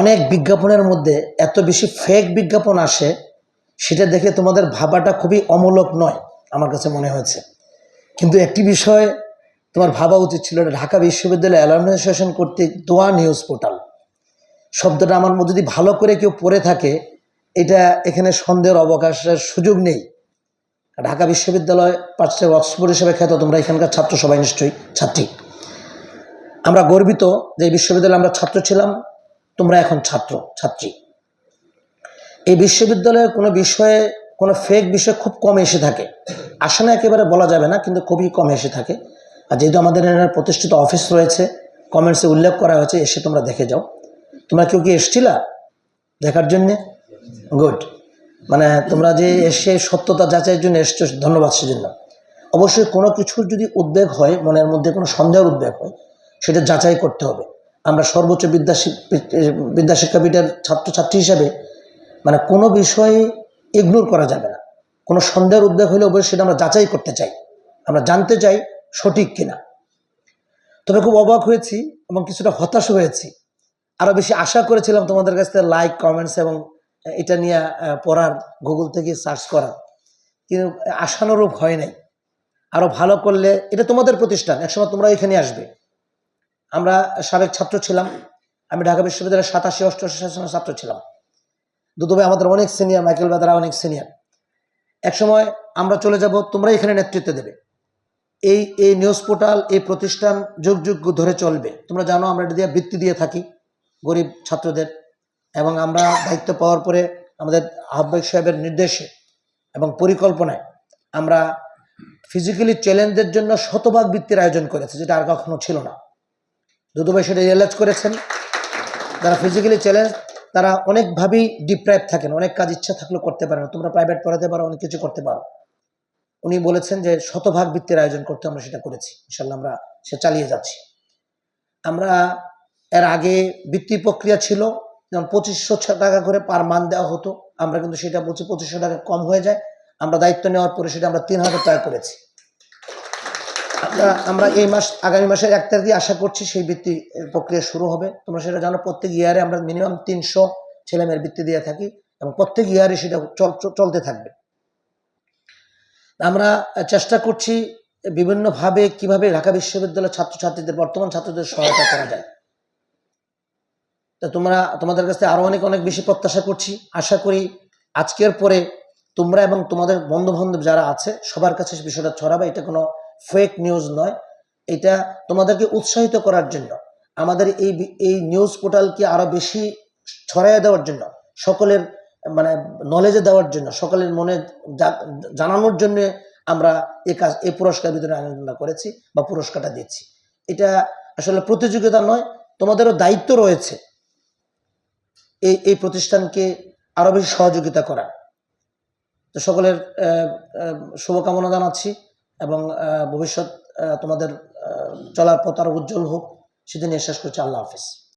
অনেক বিজ্ঞাপনের মধ্যে এত বেশি ফেক বিজ্ঞাপন আসে, সেটা দেখে তোমাদের ভাবাটা খুবই অমূলক নয়, আমার কাছে মনে হয়েছে। কিন্তু একটি বিষয় তোমার ভাবা উচিত ছিল ঢাকা বিশ্ববিদ্যালয় অ্যালার্মাইজেশন কর্তৃক দোয়া নিউজ পোর্টাল শব্দটা আমার মধ্যে যদি ভালো করে কেউ পড়ে থাকে, এটা এখানে সন্দেহের অবকাশের সুযোগ নেই। ঢাকা বিশ্ববিদ্যালয় পাঁচটা অক্সফোর্ড হিসেবে খ্যাত, তোমরা এখানকার ছাত্র সবাই নিশ্চয়ই ছাত্রী। আমরা গর্বিত যে বিশ্ববিদ্যালয়ে আমরা ছাত্র ছিলাম তোমরা এখন ছাত্র, ছাত্রী। এই বিশ্ববিদ্যালয়ের কোনো বিষয়ে, কোনো ফেক বিষয় খুব কম এসে থাকে। আসে না একেবারে বলা যাবে না, কিন্তু খুবই কম এসে থাকে। আর যেহেতু আমাদের এখানে প্রতিষ্ঠিত অফিস রয়েছে কমেন্টসে উল্লেখ করা হয়েছে, এসে তোমরা দেখে যাও। তোমরা কেউ কি এসছিলা দেখার জন্যে? গুড মানে তোমরা যে এসে সত্যতা যাচাইয়ের জন্য এসছো, ধন্যবাদ সেজন্য। অবশ্যই কোনো কিছুর যদি উদ্বেগ হয়, মনের মধ্যে কোনো সন্দেহের উদ্বেগ হয়, সেটা যাচাই করতে হবে। আমরা সর্বোচ্চ বিদ্যা বিদ্যাশিক্ষা বিদ্যার ছাত্রছাত্রী হিসাবে মানে কোনো বিষয়ে ইগনোর করা যাবে না। কোনো সন্দেহের উদ্বেগ হলে অবশ্যই সেটা আমরা যাচাই করতে চাই। আমরা জানতে চাই সঠিক কিনা। তবে খুব অবাক হয়েছি এবং কিছুটা হতাশ হয়েছি। আরও বেশি আশা করেছিলাম তোমাদের কাছ থেকে লাইক কমেন্টস এবং এটা নিয়ে পড়ার গুগল থেকে সার্চ করা কিন্তু আশানুরূপ হয় নাই। আরও ভালো করলে এটা তোমাদের প্রতিষ্ঠান, একসময় তোমরা এখানে আসবে। আমরা সাবেক ছাত্র ছিলাম। আমি ঢাকা বিশ্ববিদ্যালয়ের সাতাশি, অষ্টআশি সালের ছাত্র ছিলাম। দুদুভাই আমাদের অনেক সিনিয়র মাইকেল বেদারা অনেক সিনিয়র একসময় আমরা চলে যাব তোমরা এখানে নেতৃত্ব দেবে। এই এই নিউজ পোর্টাল এই প্রতিষ্ঠান যুগ যুগ ধরে চলবে। তোমরা জানো আমরা এটা দিয়ে বৃত্তি দিয়ে থাকি গরিব ছাত্রদের। এবং আমরা দায়িত্ব পাওয়ার পরে আমাদের আহ্বায়ক সাহেবের নির্দেশে এবং পরিকল্পনায় আমরা ফিজিক্যালি চ্যালেঞ্জের জন্য শতভাগ বৃত্তির আয়োজন করেছি, যেটা আর কখনো ছিল না। দুদুভাই সেটা রিয়েলাইজ করেছেন। যারা ফিজিক্যালি চ্যালেঞ্জ তারা অনেকভাবেই ডিপ্রাইভ থাকেন, অনেক কাজ ইচ্ছা থাকলেও করতে পারে না। তোমরা প্রাইভেট পড়াতে পারো, অনেক কিছু করতে পারো। উনি বলেছেন যে শতভাগ বৃত্তির আয়োজন করতে আমরা সেটা করেছি। ইনশাল্লাহ আমরা সে চালিয়ে যাচ্ছি। আমরা এর আগে বৃত্তি প্রক্রিয়া ছিল, যেমন পঁচিশশো টাকা করে পার মান দেওয়া হতো। আমরা কিন্তু সেটা বলছি পঁচিশশো টাকা কম হয়ে যায়। আমরা দায়িত্ব নেওয়ার পরে সেটা আমরা তিন হাজার টাকা করেছি। আমরা এই মাস, আগামী মাসের এক তারিখে আশা করছি সেই বৃত্তি প্রক্রিয়া শুরু হবে। তোমরা সেটা জানো, প্রত্যেক ইয়ারে আমরা মিনিমাম তিনশো ছেলেমেয়ের বৃত্তি দিয়ে থাকি এবং প্রত্যেক ইয়ারে সেটা চল, চল- চলতে থাকবে। আমরা চেষ্টা করছি বিভিন্নভাবে কীভাবে ঢাকা বিশ্ববিদ্যালয়ের ছাত্রছাত্রীদের, বর্তমান ছাত্রদের সহায়তা করা যায়। তা তোমরা, তোমাদের কাছে আরও অনেক অনেক বেশি প্রত্যাশা করছি। আশা করি আজকের পরে তোমরা এবং তোমাদের বন্ধু বান্ধব যারা আছে, সবার কাছে বিষয়টা ছড়াবে। এটা কোনো ফেক নিউজ নয়, এটা তোমাদেরকে উৎসাহিত করার জন্য। আমাদের এই এই নিউজ পোর্টালকে আরও বেশি ছড়াইয়া দেওয়ার জন্য, সকলের মানে নলেজে দেওয়ার জন্য, সকলের মনে জানানোর জন্য আমরা এই কাজ এই পুরস্কার বিতরণ আলোচনা করেছি বা পুরস্কারটা দিচ্ছি। এটা আসলে প্রতিযোগিতা নয়, তোমাদেরও দায়িত্ব রয়েছে এই এই প্রতিষ্ঠানকে আরও বেশি সহযোগিতা করা তো সকলের শুভকামনা জানাচ্ছি। এবং ভবিষ্যৎ তোমাদের চলার পথ আরও উজ্জ্বল হোক। সেদিন শেষ করছি। আল্লাহ হাফিজ।